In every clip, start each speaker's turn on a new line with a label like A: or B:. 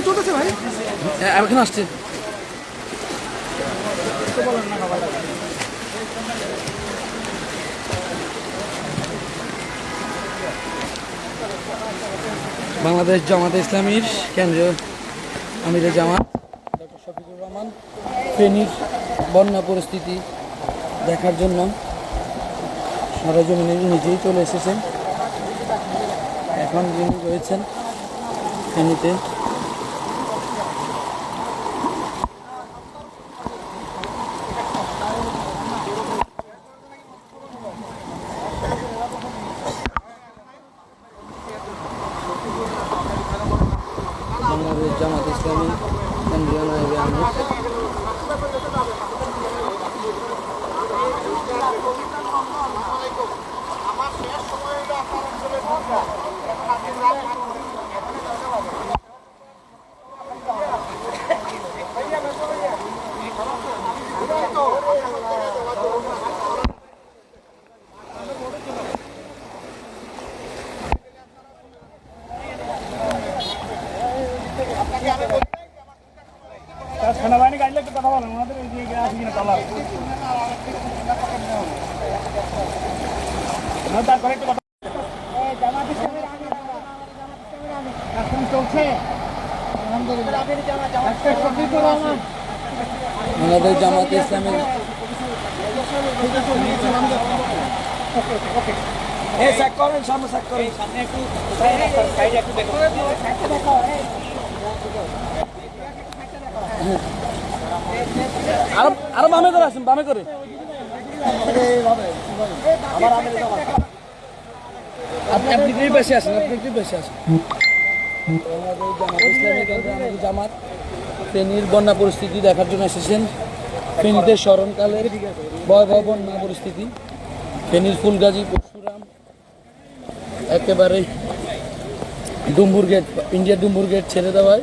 A: কি চলতেছে ভাই?
B: এখন আসছে। বাংলাদেশ জামাতে ইসলামীর কেন্দ্রীয় আমিরে জামাত ডক্টর শফিকুর রহমান ফেনীর বন্যা পরিস্থিতি দেখার জন্য সরজমিনে নিজেই চলে এসেছেন। এখন যিনি রয়েছেন ফেনীতে বাংলাদেশ জামাত ইসলামী কেন্দ্রীয় নায়েবে আমির
A: সেনাবাহিনী গাড়ি একটু কথা বলেন ওনাদের এই যে আছে কিনা তারপরে একটু কথা চলছে
B: জামাত
A: সামনে একটু সাইড একটু দেখুন।
B: আরও বামে করে আসেন, বামে করে। আপনি আপনি একটু বেশি আসেন, আপনি একটু বেশি আসেন। জামাত ফেনীর বন্যা পরিস্থিতি দেখার জন্য এসেছেন। ফেনীতে স্মরণকালের ভয়াবহ বন্যা পরিস্থিতি। ফেনীর ফুলগাজী, পরশুরাম, একেবারে Dumbur gate India Dumbur gate ছেড়ে দেওয়ায়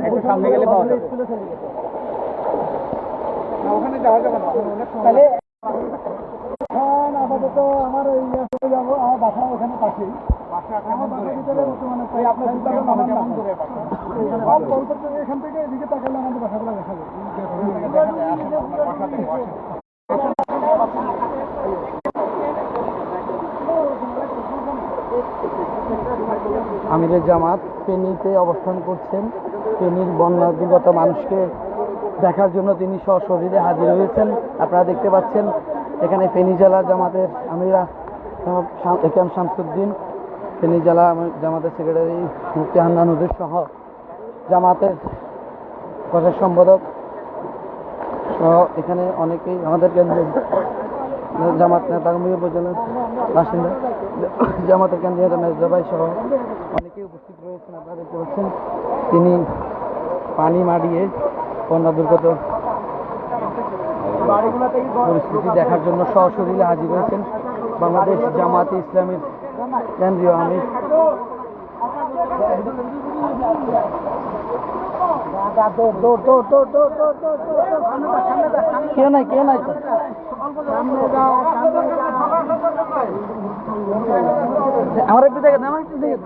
A: একটু সামনে গেলে পাওয়া যাবে ওখানে যাওয়া যাবে না আপাতত আমার ওই ইয়ে যাব আমার বাসা ওখানে পাশেই। এখান থেকে এদিকে তাকালে আমাদের বাসাগুলো দেখা যায়
B: আমিরের জামাত ফেনীতে অবস্থান করছেন। ফেনীর বন্যা দুর্গত মানুষকে দেখার জন্য তিনি সশরীরে হাজির হয়েছেন। আপনারা দেখতে পাচ্ছেন, এখানে ফেনী জেলা জামাতের আমিরা একাম শামসুদ্দিন, ফেনী জেলা জামাতের সেক্রেটারি মুফতি হান্নান হুজুর সহ জামাতের প্রচার সম্পাদক এখানে অনেকেই আমাদের কেন্দ্রে জামাত নেতা উপজেলার বাসিন্দা। জামাতের কেন্দ্রীয় মেজদাবাই সহ অনেকেই উপস্থিত রয়েছেন, আপনারা দেখতে তিনি পানি মারিয়ে বন্যা দুর্গত পরিস্থিতি দেখার জন্য সশরীরে হাজির হয়েছেন বাংলাদেশ জামাতে ইসলামের কেন্দ্রীয় আমির। আমার একটু দেখে আমার একটু দেখে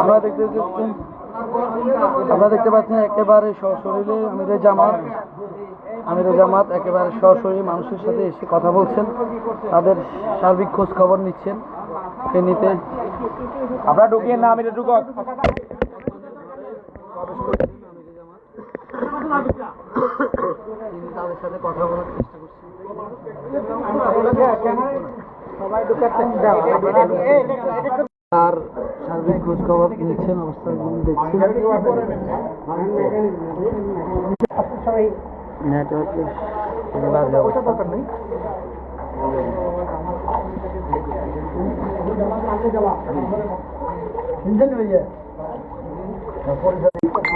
B: আমরা দেখতে আপনারা দেখতে পাচ্ছেন একেবারে সশরীরে আমিরের জামাত আমিরের জামাত একেবারে সশরীরে মানুষের সাথে এসে কথা বলছেন, তাদের সার্বিক খোঁজ খবর নিচ্ছেন। ফেনীতে
A: আপনারা ঢুকিয়ে না আমি ঢুকক
B: তাদের সাথে কথা বলার চেষ্টা করছেন
A: সবাই
B: তার সার্বিক খোঁজ খবর নিচ্ছেন অবস্থাগুলো দেখছেন। নেটওয়ার্কের বাজে অবস্থা। শুনছেন ভাইয়া পরিবার এই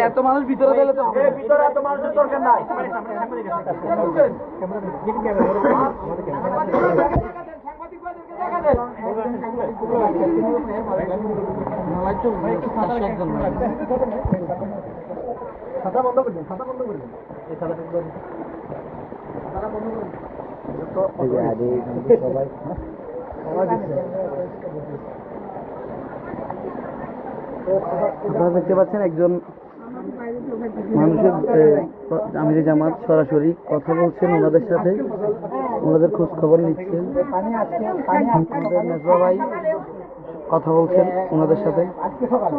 B: এত মানুষ ভিতরে গেলে তো হবে না। নালাই তো পাঁচশো একজন নাই।
A: খাতা বন্ধ করবেন খাতা বন্ধ করবেন
B: আপনারা দেখতে পাচ্ছেন একজন মানুষের আমিরি জামাত সরাসরি কথা বলছেন ওনাদের সাথে। ওনাদের খোঁজ খবর নিচ্ছেন ভাই কথা বলছেন ওনাদের সাথে।
A: সকালে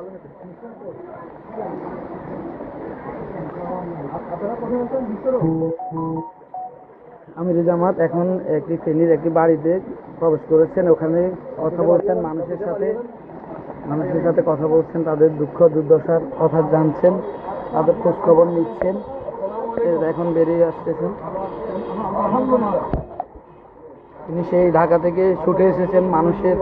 B: খোলা আমির জামাত এখন একটি ফেনীর একটি বাড়িতে প্রবেশ করেছেন। ওখানে কথা বলছেন, মানুষের সাথে মানুষের সাথে কথা বলছেন, তাদের দুঃখ, দুর্দশার কথা জানছেন, তাদের খোঁজ খবর নিচ্ছেন এখন বেরিয়ে আসতেছেন। তিনি সেই ঢাকা থেকে ছুটে এসেছেন মানুষের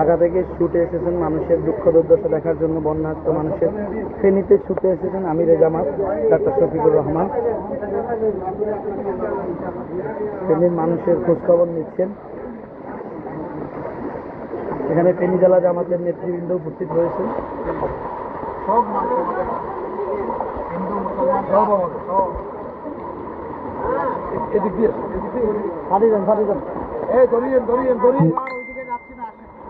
B: ঢাকা থেকে ছুটে এসেছেন মানুষের দুঃখ দুর্দশা দেখার জন্য বন্যার্থ মানুষের ফেনীতে ছুটে এসেছেন আমিরে জামাত, ডাক্তার শফিকুর রহমান। ফেনীর মানুষের খোঁজখবর নিচ্ছেন। এখানে ফেনী জেলা জামাতের নেতৃবৃন্দ উপস্থিত রয়েছেন
A: সব হিন্দু মুসলমান সব আমাদের সব
B: এদিক দিয়ে। ফাটি যান ফাটি যান
A: এই, ধরিয়েন ধরিয়েন ধরিয়েন আর ওইদিকে যাচ্ছি না আসেন জি, চলো।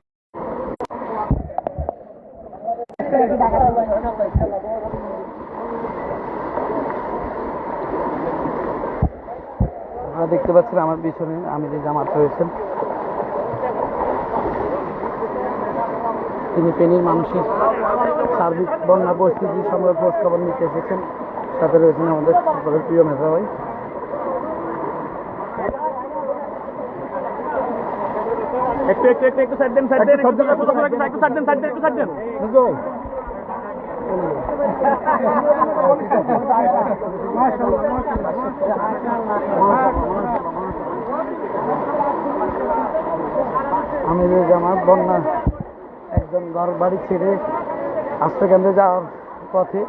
B: আপনারা দেখতে পাচ্ছেন আমার পিছনে আমি যে জামাত রয়েছেন। তিনি ফেনীর মানুষের সার্বিক বন্যা পরিস্থিতি সম্পর্কে খোঁজ খবর নিতে এসেছেন। সাথে রয়েছেন আমাদের সকলের প্রিয় মেধা ভাই।
C: একটু একটু একটু একটু সাইড দেন সাইড দেন একটু একটু একটু সাইড দেন সাইড দেন একটু সাইড দেন।
B: আমিরের জামাত বন্যা একজন ঘর বাড়ি ছেড়ে আশ্রয়কেন্দ্রে যাওয়ার পথে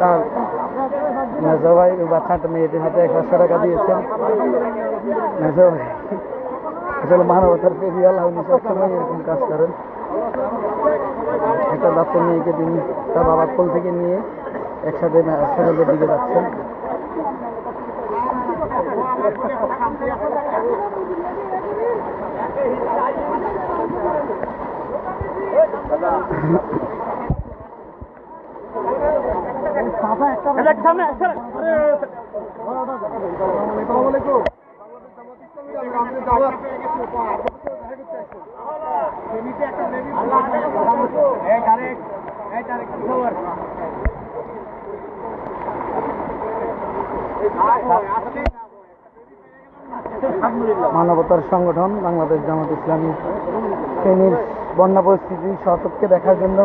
B: তার মেজো ভাই ওই বাচ্চাটা মেয়েটির হাতে এক পাঁচশো টাকা দিয়েছেন। মেজভাই আসলে মানবতার আল্লাহ উনি সবসময় এরকম কাজ করেন। একটা বাচ্চা মেয়েকে তিনি তার বাবার কোল থেকে নিয়ে একসাথে আশ্রয়কেন্দ্রের দিকে যাচ্ছেন।
C: সামনে
B: মানবতার সংগঠন বাংলাদেশ জামাত ইসলামী শ্রেণির বন্যা পরিস্থিতি সতর্ককে দেখার জন্য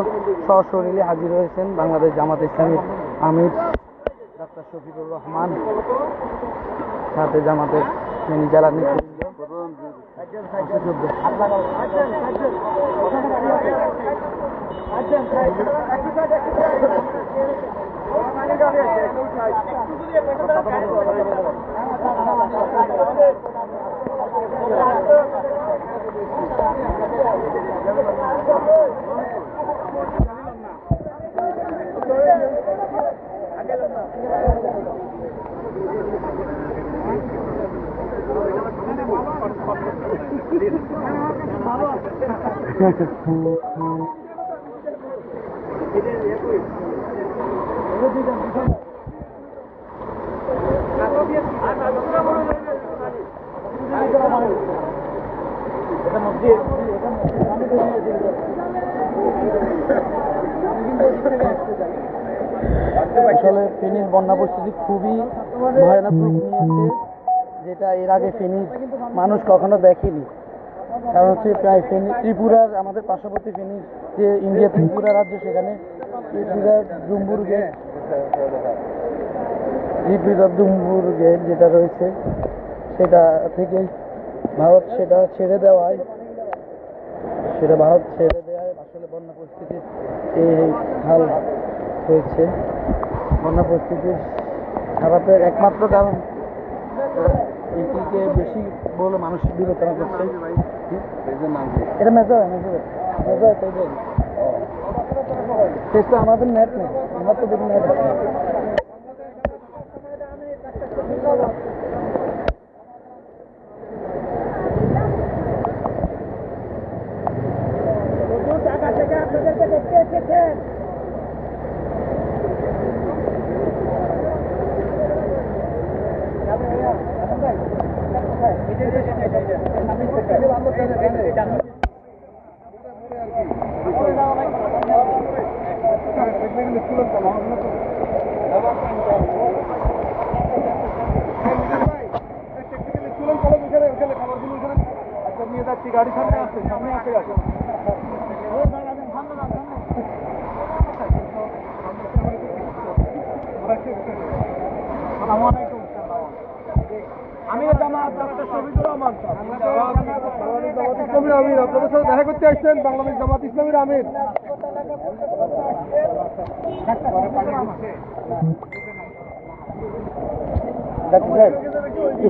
B: সশরীরে হাজির হয়েছেন বাংলাদেশ জামাত ইসলামীর আমির ডাক্তার শফিকুর রহমান, সাথে জামাতের শ্রেণি জেলার নেতৃবৃন্দ মুক্তিযুদ্ধ। আসলে ফেনীর বন্যা পরিস্থিতি খুবই ভয়ানক নিয়েছে। যেটা এর আগে ফেনীর মানুষ কখনো দেখেনি। কারণ হচ্ছে প্রায় ফেনী, ত্রিপুরার, আমাদের পার্শ্ববর্তী ফেনীর যে ইন্ডিয়া, ত্রিপুরা রাজ্য সেখানে ত্রিপুরার ডুম্বুর গেট ত্রিপুরার ডুম্বুর গেট যেটা রয়েছে, সেটা থেকে ভারত সেটা ছেড়ে দেওয়ায়, সেটা ভারত ছেড়ে দেওয়ায় আসলে বন্যা পরিস্থিতির এই হাল হয়েছে। বন্যা পরিস্থিতির খারাপের একমাত্র কারণ আহ, বেশি বলে মানুষ বিবেচনা করছে? এটা মেজর মেজর মেজর তাই শেষ আমাদের নেট নেই আমার তো দেখি নেট আছে।
A: গাড়ি Ich bin der Meinung, dass wir das nicht mehr machen können. আমি জামাত শফিকুর রহমান ইসলামীর আমির আপনাদের সাথে দেখা করতে আসছেন বাংলাদেশ জামাত ইসলামীর আমির।
B: ডাক্তার সাহেব
C: এই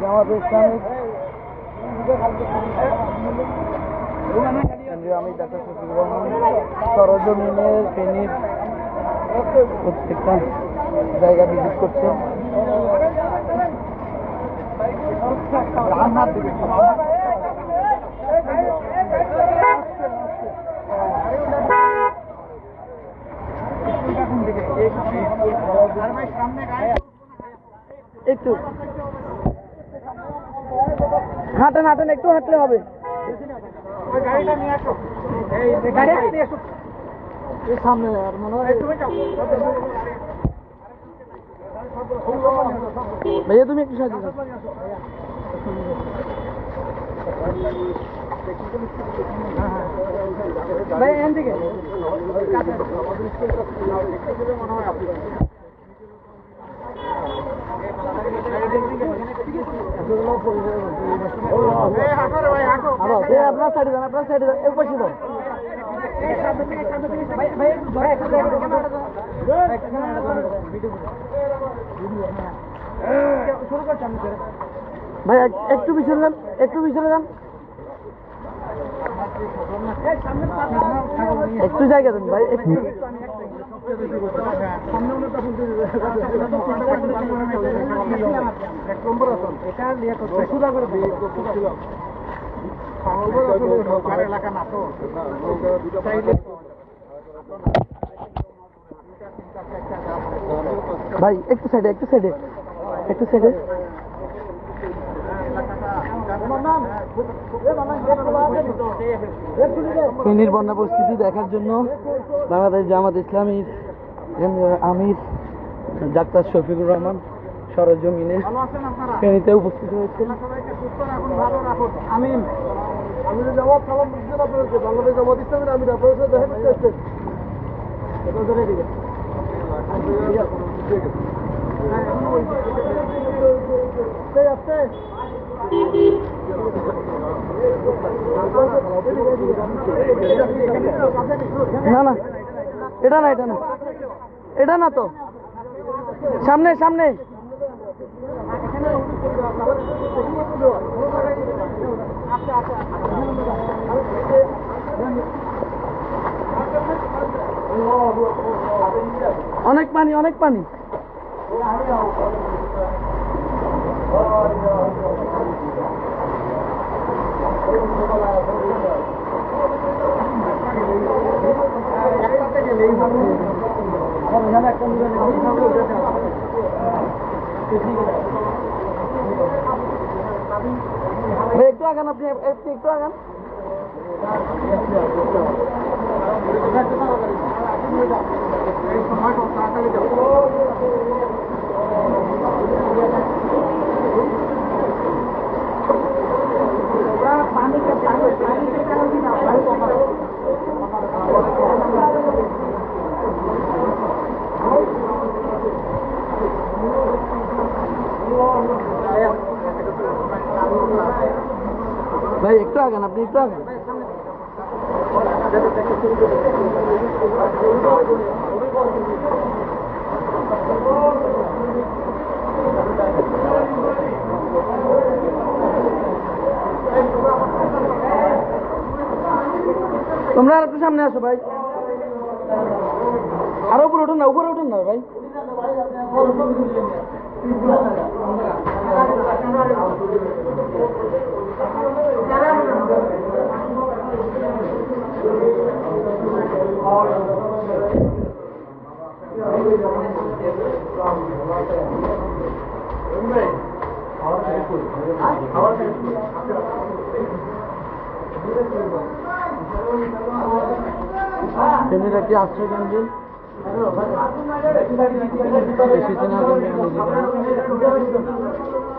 B: জামাত ইসলামিক আমি ডাক্তার শফিকুর রহমান সরজমিনের ফেনীর প্রত্যেকটা জায়গা ভিজিট করছে একটু হাঁটেন হাঁটেন একটু হাঁটলে হবে। সামনে মনে হয় ভাইয়া তুমি একটু সাহায্য ভাই এখান থেকে। আপনার সাইডে যান আপনার সাইডে যান পাশে যান ভাই এক- একটু পিছনে যান, একটু পিছনে যান। একটু জায়গা দেন, ভাই, একটু।
A: এলাকা না তো
B: ভাই একটু সাইডে একটু সাইডে একটু সাইডে ফেনীর বন্যা পরিস্থিতি দেখার জন্য বাংলাদেশ জামাত ইসলামীর আমির, ডাক্তার শফিকুর রহমান সরজমিনে ফেনীতে উপস্থিত
A: রাখুন আমিন। আমি জামাত সালাম বাংলাদেশ জামাত ইসলামের আমি আপনাদের সাথে দেখা করতে এসেছি
B: না না। এটা না এটা না। এটা না তো। সামনে সামনে। অনেক পানি অনেক পানি। একটু আগান আপনি আপনি একটু আগান ভাই একটু আগান আপনি একটু আগান তোমরা আর একটু সামনে আসো, ভাই। আরও উপরে উঠুন না, উপরে উঠুন না, ভাই। ফেনীর একটি আশ্রয় কেন্দ্রে এসেছেন আগামী নিজেরা।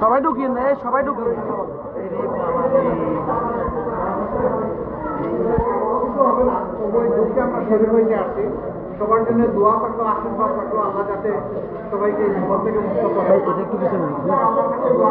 B: সবাই ঢুকিয়ে না এই সবাই ঢুকিয়ে
A: সবার জন্য দোয়া থাকল আশীর্বাদ থাকল আল্লাহ যাতে সবাইকে বিপদ থেকে মুক্ত করে দোয়া